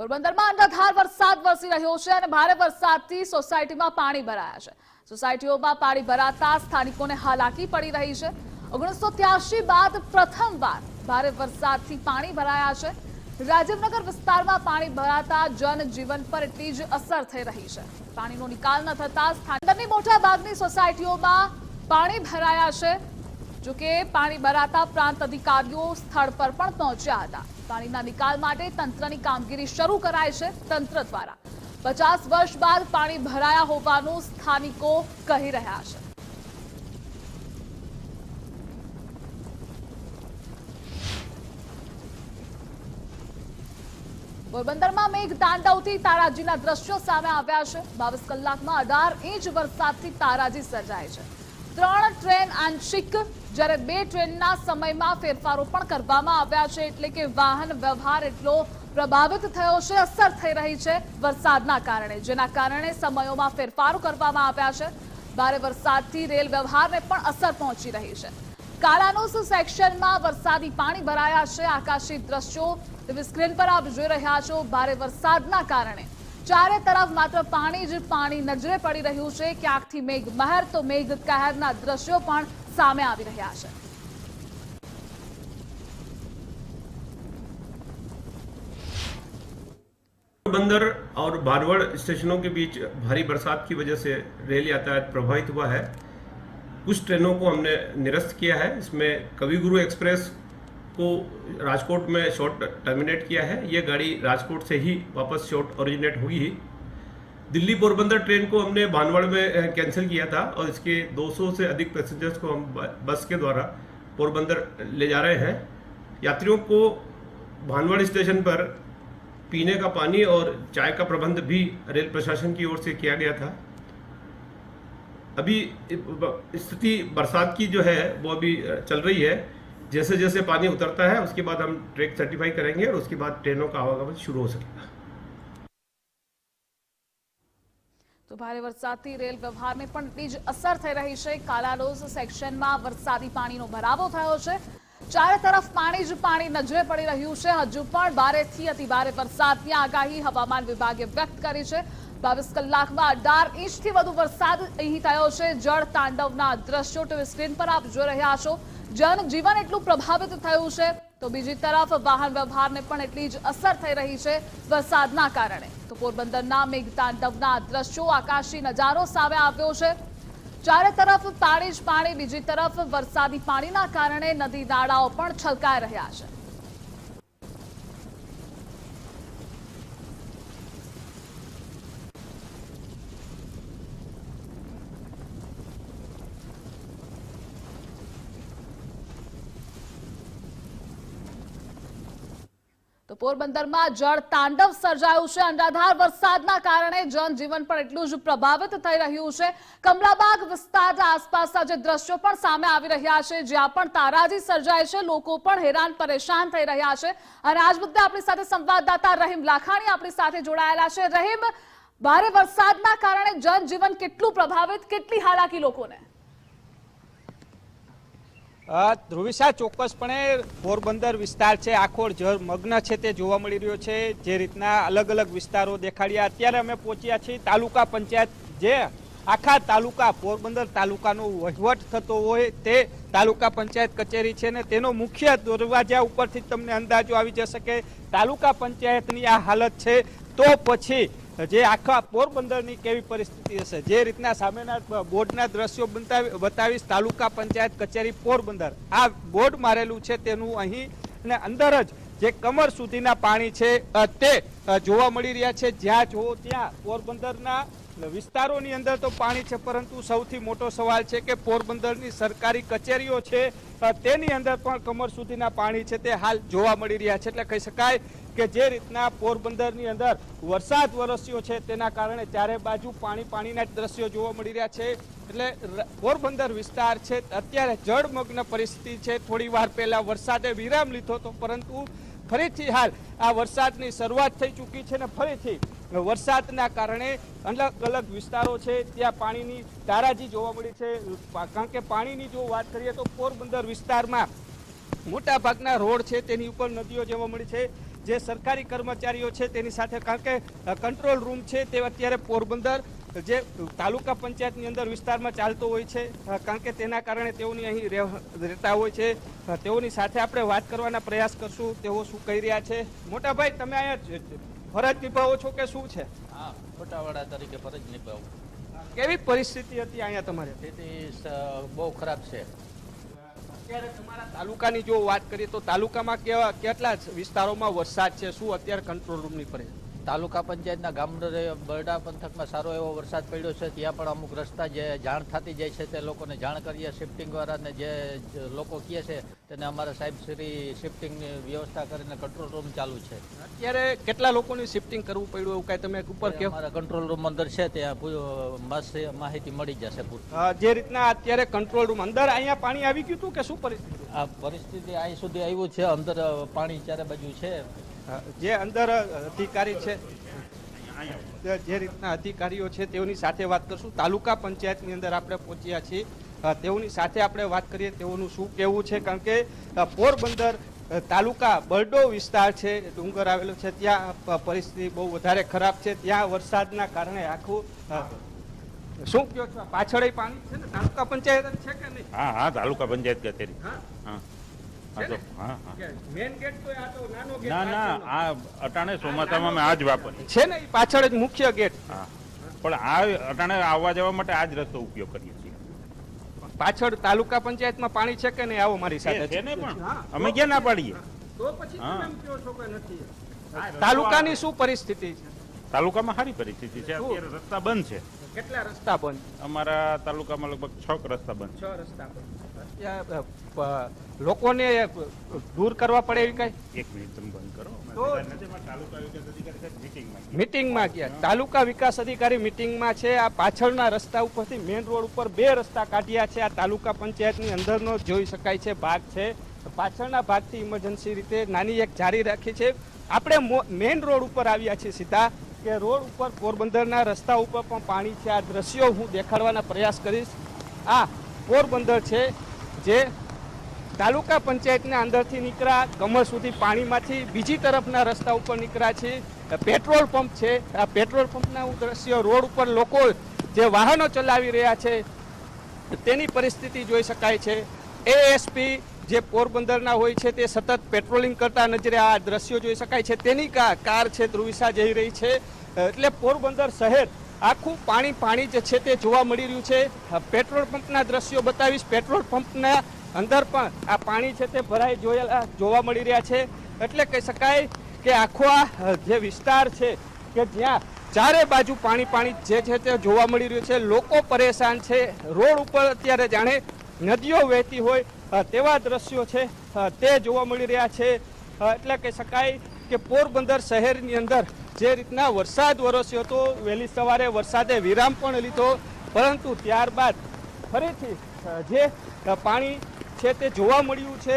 પોરબંદરમાં અનરાધાર વરસાદ વરસી રહ્યો છે અને ભારે વરસાદથી સોસાયટીમાં પાણી ભરાયા છે. સોસાયટીઓમાં પાણી ભરાતા સ્થાનિકોને હાલાકી પડી રહી છે. ઓગણીસો ત્યાસી બાદ પ્રથમવાર ભારે વરસાદથી પાણી ભરાયા છે. રાજીવનગર વિસ્તારમાં પાણી ભરાતા જનજીવન પર એટલી જ અસર થઈ રહી છે. પાણીનો નિકાલ ન થતા સ્થાનિકની મોટા ભાગની સોસાયટીઓમાં પાણી ભરાયા છે. જોકે પાણી ભરાતા પ્રાંત અધિકારીઓ સ્થળ પર પણ પહોંચ્યા હતા. પાણીના નિકાલ માટે તંત્રની કામગીરી શરૂ કરાય છે તંત્ર દ્વારા. પચાસ વર્ષ બાદ પાણી ભરાયા હોવાનું સ્થાનિકો કહી રહ્યા છે. પોરબંદરમાં મેઘ તાંડવથી તારાજીના દ્રશ્યો સામે આવ્યા છે. બાવીસ કલાકમાં અઢાર ઇંચ વરસાદથી તારાજી સર્જાય છે. ત્રણ ટ્રેન આંશિક જ્યારે બે ટ્રેનના સમયમાં ફેરફારો પણ કરવામાં આવ્યા છે, એટલે કે વાહન વ્યવહાર એટલો પ્રભાવિત થયો છે, અસર થઈ રહી છે વરસાદના કારણે, જેના કારણે સમયોમાં ફેરફારો કરવામાં આવ્યા છે. ભારે વરસાદથી રેલ વ્યવહારને પણ અસર પહોંચી રહી છે. કાલાનુસ સેક્શનમાં વરસાદી પાણી ભરાયા છે, આકાશી દ્રશ્યો તમે સ્ક્રીન પર આપ જોઈ રહ્યા છો. ભારે વરસાદના કારણે ચારે તરફ માત્ર પાણી જ પાણી નજરે પડી રહ્યું છે. ક્યાંકથી મેઘ મહેર તો મેઘ કહેરના દ્રશ્યો પણ સામે આવી રહ્યા છે बंदर और बारवड़ स्टेशनों के बीच भारी बरसात की वजह से रेल यातायात प्रभावित हुआ है कुछ ट्रेनों को हमने निरस्त किया है इसमें कवि गुरु एक्सप्रेस को राजकोट में शॉर्ट टर्मिनेट किया है ये गाड़ी राजकोट से ही वापस शॉर्ट ओरिजिनेट हुई ही दिल्ली पोरबंदर ट्रेन को हमने भानवड़ में कैंसिल किया था और इसके 200 से अधिक पैसेंजर्स को हम बस के द्वारा पोरबंदर ले जा रहे हैं। यात्रियों को भानवड़ स्टेशन पर पीने का पानी और चाय का प्रबंध भी रेल प्रशासन की ओर से किया गया था। अभी स्थिति बरसात की जो है, वो अभी चल रही है। जैसे जैसे पानी उतरता है, उसके बाद हम ट्रैक सर्टिफाई करेंगे और उसके बाद ट्रेनों का आवागमन शुरू हो सकेगा તો ભારે વરસાદથી રેલ વ્યવહારને પણ એટલી જ અસર થઈ રહી છે. કાલાડોઝ સેક્શનમાં વરસાદી પાણીનો ભરાવો થયો છે. ચારે તરફ પાણી જ પાણી નજરે પડી રહ્યું છે. હજુ પણ ભારેથી અતિભારે વરસાદની આગાહી હવામાન વિભાગે વ્યક્ત કરી છે. બાવીસ કલાકમાં અઢાર ઇંચથી વધુ વરસાદ અહીં થયો છે. જળ તાંડવના દ્રશ્યો ટીવી સ્ક્રીન પર આપ જોઈ રહ્યા છો. જનજીવન એટલું પ્રભાવિત થયું છે. તો બીજી તરફ વાહન વ્યવહારને પણ એટલી જ અસર થઈ રહી છે વરસાદના કારણે. પોરબંદરના મેઘતાંડવના દ્રશ્યો, આકાશી નજારો સામે આવ્યો છે. ચારે તરફ પાણી જ પાણી, બીજી તરફ વરસાદી પાણીના કારણે નદી નાળાઓ પણ છલકાઈ રહ્યા છે તો પોરબંદરમાં જળ તાંડવ સર્જાયું છે. અનરાધાર વરસાદના કારણે જનજીવન પણ એટલું જ પ્રભાવિત થઈ રહ્યું છે. કમલાબાગ વિસ્તારના આસપાસના જે દ્રશ્યો પણ સામે આવી રહ્યા છે, જ્યાં પણ તારાજી સર્જાય છે. લોકો પણ હેરાન પરેશાન થઈ રહ્યા છે. અને આજ મુદ્દે આપણી સાથે સંવાદદાતા રહીમ લાખાણી આપણી સાથે જોડાયેલા છે. રહીમ, ભારે વરસાદના કારણે જનજીવન કેટલું પ્રભાવિત, કેટલી હાલાકી લોકોને? ધ્રુવિશા ચોક્કસપણે પોરબંદર વિસ્તાર છે. આખો જળમગ્ન છે તે જોવા મળી રહ્યો છે. જે રીતના અલગ અલગ વિસ્તારો દેખાડ્યા. અત્યારે અમે પહોંચ્યા છીએ તાલુકા પંચાયત. જે આખા તાલુકા, પોરબંદર તાલુકાનો વહીવટ થતો હોય તે તાલુકા પંચાયત કચેરી છે ને તેનો મુખ્ય દરવાજા ઉપરથી તમને અંદાજો આવી જશે કે તાલુકા પંચાયતની આ હાલત છે. તો પછી જે આખા પોરબંદરની કેવી પરિસ્થિતિ હશે? જે રીતના સામેના બોર્ડના દ્રશ્યો બતાવી બતાવીશ, તાલુકા પંચાયત કચેરી પોરબંદર. આ બોર્ડ મારેલું છે તેનું અહીં અને અંદર જ જે કમર સુધીના પાણી છે તે જોવા મળી રહ્યા છે. જ્યાં જોવો ત્યાં પોરબંદરના વિસ્તારોની અંદર તો પાણી છે, પરંતુ સૌથી મોટો સવાલ છે કે પોરબંદરની સરકારી કચેરીઓ છે તેની અંદર પણ કમર સુધીના પાણી છે તે હાલ જોવા મળી રહ્યા છે. એટલે કહી શકાય કે જે રીતના પોરબંદરની અંદર વરસાદ વરસ્યો છે તેના કારણે ચારે બાજુ પાણી પાણીના દ્રશ્યો જોવા મળી રહ્યા છે. એટલે પોરબંદર વિસ્તાર છે, અત્યારે જળમગ્ન પરિસ્થિતિ છે. થોડી વાર પહેલાં વરસાદે વિરામ લીધો હતો, પરંતુ ફરીથી હાલ આ વરસાદની શરૂઆત થઈ ચૂકી છે ને ફરીથી વરસાદના કારણે અલગ અલગ વિસ્તારો છે, ત્યાં પાણીની તારાજી જોવા મળી છે. કારણ કે પાણીની જો વાત કરીએ તો પોરબંદર વિસ્તારમાં મોટાભાગના રોડ છે, તેની ઉપર નદીઓ જોવા મળી છે. જે સરકારી કર્મચારીઓ છે, તેની સાથે કારણ કે કંટ્રોલ રૂમ છે, તે અત્યારે પોરબંદર જે તાલુકા પંચાયતની અંદર વિસ્તારમાં ચાલતો હોય છે. કારણ કે તેના કારણે તેઓની અહીં રહેતા હોય છે. તેઓની સાથે આપણે વાત કરવાના પ્રયાસ કરશું. તેઓ શું કહી રહ્યા છે? મોટા ભાઈ તમે અહીંયા ફરજ નિભાવો છો કે શું છે? હા ફોટાવાળા તરીકે ફરજ નિભાવું. કેવી પરિસ્થિતિ હતી અહીંયા તમારે? સ્થિતિ બહુ ખરાબ છે. અત્યારે તમારા તાલુકાની જો વાત કરીએ તો તાલુકામાં કેવા કેટલા વિસ્તારોમાં વરસાદ છે? શું અત્યારે કંટ્રોલ રૂમની ફરે તાલુકા પંચાયતના ગામડે બરડા પંથકમાં સારો એવો વરસાદ પડ્યો છે ત્યાં પણ અમુક રસ્તા જે જાણ થતી જાય છે તે લોકોને જાણ કરીએ. શિફ્ટિંગ વાળાને જે લોકો કહે છે તેને અમારા સાહેબ શ્રી શિફ્ટિંગની વ્યવસ્થા કરીને કંટ્રોલ રૂમ ચાલુ છે. અત્યારે કેટલા લોકોની શિફ્ટિંગ કરવું પડ્યું એવું કાંઈ તમે ઉપર કેવો અમારા કંટ્રોલ રૂમ અંદર છે ત્યાં માહિતી મળી જશે જે રીતના અત્યારે કંટ્રોલ રૂમ અંદર અહીંયા પાણી આવી ગયું હતું કે શું પરિસ્થિતિ? આ પરિસ્થિતિ અહીં સુધી આવ્યું છે અંદર પાણી ચારે બાજુ છે. જે અંદર અધિકારી છે જે- રીતના અધિકારીઓ છે તેઓની સાથે વાત કરશું. તાલુકા પંચાયતની અંદર આપણે પહોંચ્યા છીએ. તેઓની સાથે આપણે વાત કરીએ તેઓનું શું કહેવું છે? કારણ કે પોરબંદર તાલુકા બરડો વિસ્તાર છે ડુંગર આવેલો છે. ત્યાં પરિસ્થિતિ બહુ વધારે ખરાબ છે. ત્યાં વરસાદના કારણે આખું શું કહો છો? પાછળ પાણી છે ને? તાલુકા પંચાયત છે કે નહીં? હા હા તાલુકા પંચાયત કચેરી. હા? હા. ને? ના ના આ અટાણે ચોમાસામાં મેં આ જ વાપરી છે ને પાછળ જ મુખ્ય ગેટ હા. પણ આ અટાણે આવવા જવા માટે આ જ રસ્તો ઉપયોગ કરીએ છીએ. પાછળ તાલુકા પંચાયતમાં પાણી છે કે નહીં આવો મારી સાથે છે ને પણ. અમે ક્યાં ના પાડીએ? તો પછી હા. એમ કહો છો કે નથી. તાલુકાની શું પરિસ્થિતિ છે? તાલુકામાં સારી પરિસ્થિતિ છે. અત્યારે રસ્તા બંધ છે. કેટલા રસ્તા બંધ? અમારા તાલુકામાં લગભગ છ રસ્તા બંધ છ રસ્તા બંધ. લોકોને દૂર કરવા પડે એવી કઈ? એક મિનિટ તમે બંધ કરો. મિટિંગમાં ગયા. તાલુકા વિકાસ અધિકારી મિટિંગમાં છે. આ પાછળના રસ્તા ઉપરથી મેઇન રોડ ઉપર બે રસ્તા કાઢ્યા છે. આ તાલુકા પંચાયતની અંદરનો જોઈ શકાય છે ભાગ છે. પાછળના ભાગથી ઇમરજન્સી રીતે નાની એક જારી રાખી છે. આપણે મેઇન રોડ ઉપર આવ્યા છીએ સીધા કે રોડ ઉપર પોરબંદરના રસ્તા ઉપર પણ પાણી છે. આ દ્રશ્યો હું દેખાડવાના પ્રયાસ કરીશ. આ પોરબંદર છે. જે તાલુકા પંચાયતના અંદરથી નીકળ્યા, કમર સુધી પાણીમાંથી બીજી તરફના રસ્તા ઉપર નીકળ્યા છે. પેટ્રોલ પંપ છે. આ પેટ્રોલ પંપના દ્રશ્ય રોડ ઉપર લોકો જે વાહનો ચલાવી રહ્યા છે, તેની પરિસ્થિતિ જોઈ શકાય છે. એએસપી જે પોરબંદરના હોય છે, તે સતત પેટ્રોલિંગ કરતા નજરે આ દ્રશ્યો જોઈ શકાય છે. તેની કાર છે, ધ્રુવિસા જઈ રહી છે. એટલે પોરબંદર શહેર આખું પાણી પાણી જે છે તે જોવા મળી રહ્યું છે. પેટ્રોલ પંપના દ્રશ્યો બતાવીશ. પેટ્રોલ પંપના અંદર પણ આ પાણી છે તે ભરાઈ જોયેલા જોવા મળી રહ્યા છે. એટલે કહી શકાય કે આખો આ જે વિસ્તાર છે કે જ્યાં ચારે બાજુ પાણી પાણી જે છે તે જોવા મળી રહ્યું છે. લોકો પરેશાન છે. રોડ ઉપર અત્યારે જાણે નદીઓ વહેતી હોય તેવા દ્રશ્યો છે. તે જોવા મળી રહ્યા છે. એટલે કહી શકાય કે પોરબંદર શહેરની અંદર જે રીતના વરસાદ વરસ્યો હતો, વહેલી સવારે વરસાદે વિરામ પણ લીધો, પરંતુ ત્યારબાદ ફરીથી જે પાણી છે તે જોવા મળ્યું છે,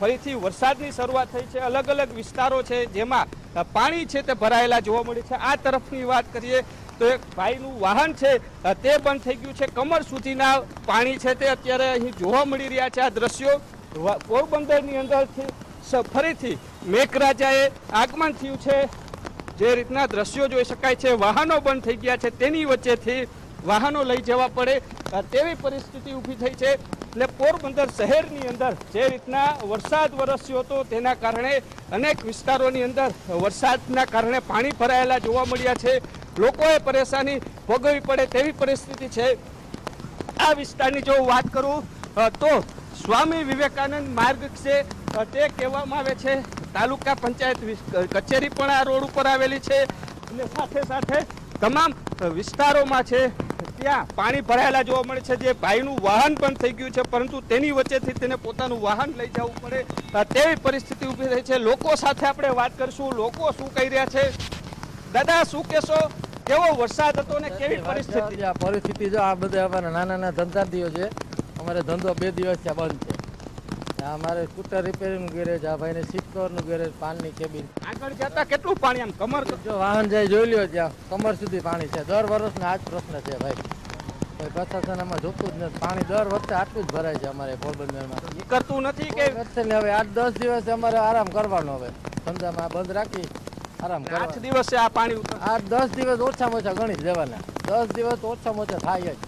ફરીથી વરસાદની શરૂઆત થઈ છે, અલગ અલગ વિસ્તારો છે જેમાં પાણી છે તે ભરાયેલા જોવા મળે છે. આ તરફની વાત કરીએ તો એક ભાઈનું વાહન છે તે બંધ થઈ ગયું છે. કમર સુધીના પાણી છે તે અત્યારે અહીં જોવા મળી રહ્યા છે. આ દ્રશ્યો પોરબંદરની અંદરથી ફરીથી મેઘરાજાએ આગમન થયું છે. જે રીતના દ્રશ્યો જોઈ શકાય છે, વાહનો બંધ થઈ ગયા છે, તેની વચ્ચેથી વાહનો લઈ જવા પડે તેવી પરિસ્થિતિ ઊભી થઈ છે. એટલે પોરબંદર શહેરની અંદર જે રીતના વરસાદ વરસ્યો હતો, તેના કારણે અનેક વિસ્તારોની અંદર વરસાદના કારણે પાણી ભરાયેલા જોવા મળ્યા છે. લોકોએ પરેશાની ભોગવવી પડે તેવી પરિસ્થિતિ છે. આ વિસ્તારની જો વાત કરું તો સ્વામી વિવેકાનંદ માર્ગ છે તે કહેવામાં આવે છે. તાલુકા પંચાયત કચેરી પણ આ રોડ ઉપર આવેલી છે. અને સાથે સાથે તમામ વિસ્તારોમાં છે ત્યાં પાણી ભરાયેલા જોવા મળે છે. જે ભાઈનું વાહન પણ થઈ ગયું છે પરંતુ તેની વચ્ચેથી તેને પોતાનું વાહન લઈ જવું પડે. તેવી પરિસ્થિતિ ઊભી થઈ છે. લોકો સાથે આપણે વાત કરીશું. લોકો શું કહી રહ્યા છે? દાદા શું કહેશો? કેવો વરસાદ હતો ને કેવી પરિસ્થિતિ? આ પરિસ્થિતિ જો આ બધા અમારા નાના નાના ધંધાર્થીઓ છે. અમારે ધંધો બે દિવસ ત્યાં બંધ છે. આ અમારે સ્કૂટર રિપેરિંગનું ગેરેજ આ ભાઈને સીટ કવરનું ગેરેજ પાનની કેબિન આગળ જતા કેટલું પાણી આમ કમર જો વાહન જાય જોઈ લ્યો ત્યાં કમર સુધી પાણી છે. દર વર્ષનો આ જ પ્રશ્ન છે ભાઈ. કોઈ પ્રશાસન આમાં જોતું જ નથી. પાણી દર વખતે આટલું જ ભરાય છે અમારે પોરબંદરમાં. નીકળતું નથી કે હવે આઠ દસ દિવસ અમારે આરામ કરવાનો હવે. ધંધામાં બંધ રાખી આરામ આઠ દિવસે આ પાણી આઠ દસ દિવસ ઓછામાં ઓછા ગણી જવાના દસ દિવસ તો ઓછામાં ઓછા થાય જ.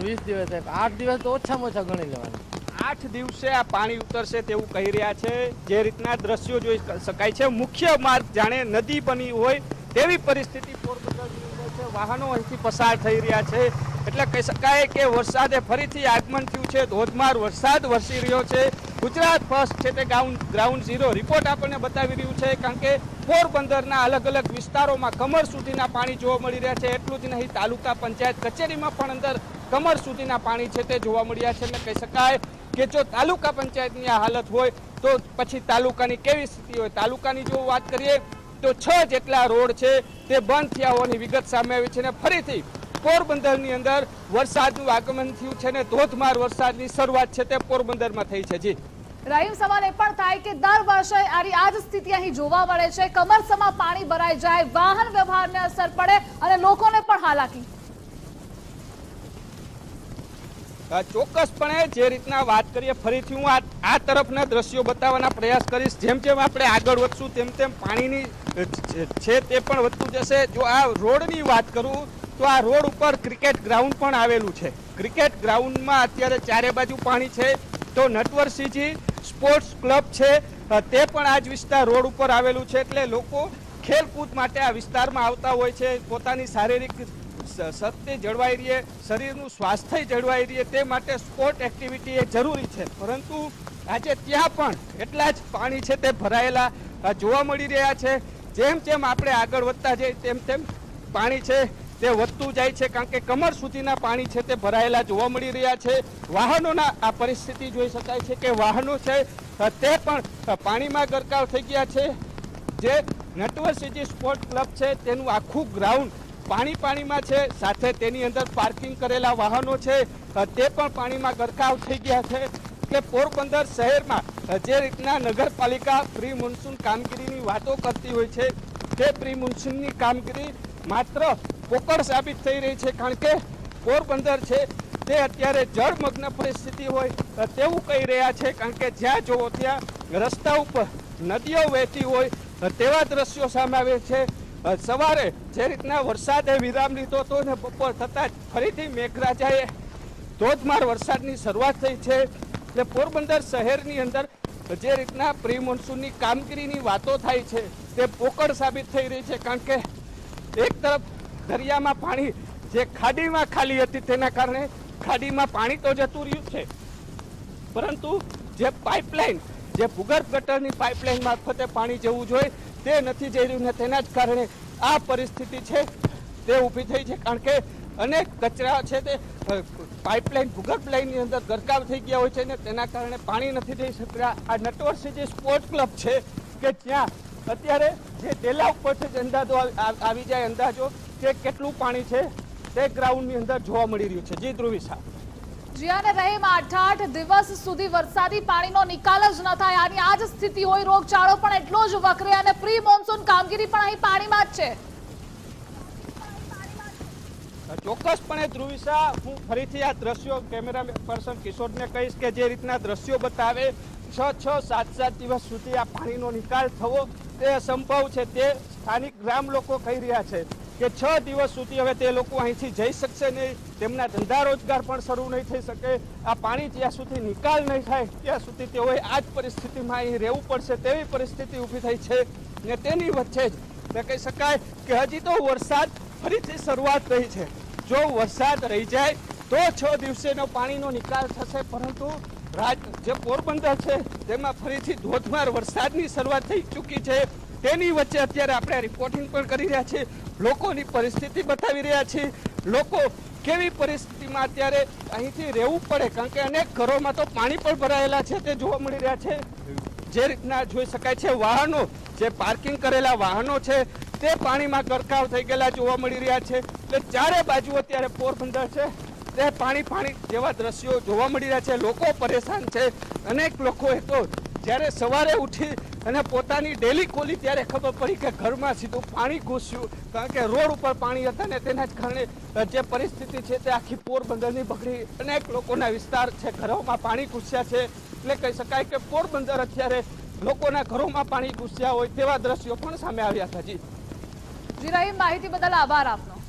વીસ દિવસ થાય? આઠ દિવસ તો ઓછામાં ઓછા ગણી લેવાના. આઠ દિવસે આ પાણી ઉતરશે તેવું કહી રહ્યા છે. જે રીતના દ્રશ્યો જોઈ શકાય છે. મુખ્ય માર્ગ જાણે નદી બની હોય તેવી પરિસ્થિતિ પોરબંદરની અંદર છે. વાહનો અહીંથી પસાર થઈ રહ્યા છે. એટલે કહી શકાય કે વરસાદે ફરીથી આગમન થયું છે. ધોધમાર વરસાદ વરસી રહ્યો છે. ગુજરાત ફર્સ્ટ છે તે ગ્રાઉન્ડ ગ્રાઉન્ડ ઝીરો. રિપોર્ટ આપણને બતાવી રહ્યું છે, કારણ કે પોરબંદરના અલગ અલગ વિસ્તારોમાં કમર સુધીના પાણી જોવા મળી રહ્યા છે. એટલું જ નહીં, તાલુકા પંચાયત કચેરીમાં પણ અંદર કમર સુધીના પાણી છે તે જોવા મળ્યા છે. એટલે કહી શકાય કે જો તાલુકા પંચાયતની આ હાલત હોય, તો પછી તાલુકાની કેવી સ્થિતિ હોય? તાલુકાની જો વાત કરીએ, તો છ જેટલા રોડ છે તે બંધ થયા હોવાની વિગત સામે આવી છે. અને ફરીથી પોરબંદરની અંદર વરસાદનું આગમન થયું છે ને ધોધમાર વરસાદની શરૂઆત છે તે પોરબંદરમાં થઈ છે. જી. રહીમ સવાલ એ પણ થાય કે દર વર્ષે આની આ જ સ્થિતિ અહીં જોવા મળે છે. કમરસમાં પાણી ભરાઈ જાય, વાહન વ્યવહારને અસર પડે અને લોકોને પણ હાલાકી. ચોક્કસપણે જે રીતના વાત કરીએ, ફરીથી હું આ તરફના દ્રશ્યો બતાવવાના પ્રયાસ કરીશ. જેમ જેમ આપણે આગળ વધશું, તેમ તેમ પાણીની છે તે પણ વધતું જશે. જો આ રોડની વાત કરું, તો આ રોડ ઉપર ક્રિકેટ ગ્રાઉન્ડ પણ આવેલું છે. ક્રિકેટ ગ્રાઉન્ડમાં અત્યારે ચારે બાજુ પાણી છે. તો નટવરસિંહજી સ્પોર્ટ્સ ક્લબ છે. તે પણ આ જ વિસ્તાર રોડ ઉપર આવેલું છે એટલે લોકો ખેલકૂદ માટે આ વિસ્તારમાં આવતા હોય છે. પોતાની શારીરિક સત્ય જળવાઈ રહે, શરીરનું સ્વાસ્થ્ય જળવાઈ રહે, તે માટે સ્પોર્ટ એક્ટિવિટી એ જરૂરી છે. પરંતુ આજે ત્યાં પણ એટલા જ પાણી છે તે ભરાયેલા જોવા મળી રહ્યા છે. જેમ જેમ આપણે આગળ વધતા જઈએ, તેમ તેમ પાણી છે તે વધતું જાય છે, કારણ કે કમર સુધીના પાણી છે તે ભરાયેલા જોવા મળી રહ્યા છે. વાહનોના આ પરિસ્થિતિ જોઈ શકાય છે કે વાહનો છે તે પણ પાણીમાં ગરકાવ થઈ ગયા છે. જે નટવરસિંહજી સ્પોર્ટ ક્લબ છે, તેનું આખું ગ્રાઉન્ડ પાણી પાણીમાં છે. સાથે તેની અંદર પાર્કિંગ કરેલા વાહનો છે તે પણ પાણીમાં ગરકાવ થઈ ગયા છે. કે પોરબંદર શહેરમાં જે રીતના નગરપાલિકા પ્રી મોન્સૂન કામગીરીની વાતો કરતી હોય છે, તે પ્રી મોન્સૂનની કામગીરી માત્ર પોકળ સાબિત થઈ રહી છે કારણ કે પોરબંદર છે, તે અત્યારે જળમગ્ન પરિસ્થિતિ હોય તેવું કહી રહ્યા છે કારણ કે જ્યાં જુઓ ત્યાં રસ્તા ઉપર નદીઓ વહેતી હોય તેવા દ્રશ્યો સામે આવે છે. સવારે જે રીતના વરસાદે વિરામ લીધો હતો ને બપોર થતાં જ ફરીથી મેઘરાજાએ ધોધમાર વરસાદની શરૂઆત થઈ છે. એટલે પોરબંદર શહેરની અંદર જે રીતના પ્રી મોન્સૂનની કામગીરીની વાતો થાય છે, તે પોકળ સાબિત થઈ રહી છે કારણ કે એક તરફ દરિયામાં પાણી જે ખાડીમાં ખાલી હતી તેના કારણે ખાડીમાં પાણી તો જતું રહ્યું છે. પરંતુ જે પાઇપલાઇન, જે ભૂગર્ભ ગટરની પાઇપલાઇન મારફતે પાણી જવું જોઈએ, તે નથી જઈ રહ્યું ને તેના જ કારણે આ પરિસ્થિતિ છે તે ઊભી થઈ છે. કારણ કે અનેક કચરા છે તે પાઇપલાઇન ભૂગર્ભ લાઇનની અંદર ગરકાવ થઈ ગયા હોય છે ને તેના કારણે પાણી નથી થઈ શકતા. આ નટવર જે સ્પોર્ટ ક્લબ છે કે જ્યાં અત્યારે જે ડેલા ઉપરથી જ અંદાજો આવી જાય અંદાજો કે કેટલું પાણી છે તે ગ્રાઉન્ડની અંદર જોવા મળી રહ્યું છે. જી ધ્રુવી સાહેબ જીયાને રહીમ આઠ આઠ દિવસ સુધી વરસાદી પાણીનો નિકાલ જ ન થાય. આની આ જ સ્થિતિ હોય રોગચાળો પણ એટલો જ વકરે અને પ્રી મોન્સૂન કામગીરી પણ અહીં પાણીમાં જ છે. ચોક્કસપણે ધ્રુવિશા હું ફરીથી આ દ્રશ્યો કેમેરા પર્સન કિશોરને કહીશ કે જે રીતના દ્રશ્યો બતાવે છ છ સાત સાત દિવસ સુધી આ પાણીનો નિકાલ થવો તે અસંભવ છે. તે સ્થાનિક ગ્રામ લોકો કહી રહ્યા છે. કે છ દિવસ સુધી હવે તે લોકો અહીંથી જઈ શકશે નહીં, તેમના ધંધા રોજગાર પણ શરૂ નહીં થઈ શકે, આ પાણી જ્યાં સુધી નિકાલ નહીં થાય, ત્યાં સુધી તેઓએ આ જ પરિસ્થિતિમાં અહીં રહેવું પડશે તેવી પરિસ્થિતિ ઊભી થઈ છે ને તેની વચ્ચે જ તે કહી શકાય કે હજી તો વરસાદ ફરીથી શરૂઆત રહી છે. જો વરસાદ રહી જાય તો છ દિવસેનો પાણીનો નિકાલ થશે, પરંતુ રાજ જે પોરબંદર છે તેમાં ફરીથી ધોધમાર વરસાદની શરૂઆત થઈ ચૂકી છે. તેની વચ્ચે અત્યારે આપણે રિપોર્ટિંગ પણ કરી રહ્યા છીએ. લોકોની પરિસ્થિતિ બતાવી રહ્યા છીએ. લોકો કેવી પરિસ્થિતિમાં અત્યારે અહીંથી રહેવું પડે? કારણ કે અનેક ઘરોમાં તો પાણી પણ ભરાયેલા છે, તે જોવા મળી રહ્યા છે. જે રીતના જોઈ શકાય છે, વાહનો, જે પાર્કિંગ કરેલા વાહનો છે, તે પાણીમાં ગરકાવ થઈ ગયેલા જોવા મળી રહ્યા છે. એટલે ચારે બાજુ અત્યારે પોરબંદર છે, તે પાણી પાણી જેવા દ્રશ્યો જોવા મળી રહ્યા છે. લોકો પરેશાન છે. અનેક લોકોએ તો જ્યારે સવારે ઉઠી અને પોતાની ડેલી ખોલી ત્યારે ખબર પડી કે ઘરમાં સીધું પાણી ઘૂસ્યું કારણ કે રોડ ઉપર પાણી હતા ને તેના જ કારણે જે પરિસ્થિતિ છે તે આખી પોરબંદરની બગડી અનેક લોકોના વિસ્તાર છે ઘરોમાં પાણી ઘૂસ્યા છે એટલે કહી શકાય કે પોરબંદર અત્યારે લોકોના ઘરોમાં પાણી ઘૂસ્યા હોય તેવા દ્રશ્યો પણ સામે આવ્યા હતા જી રહી માહિતી બદલ આભાર આપનો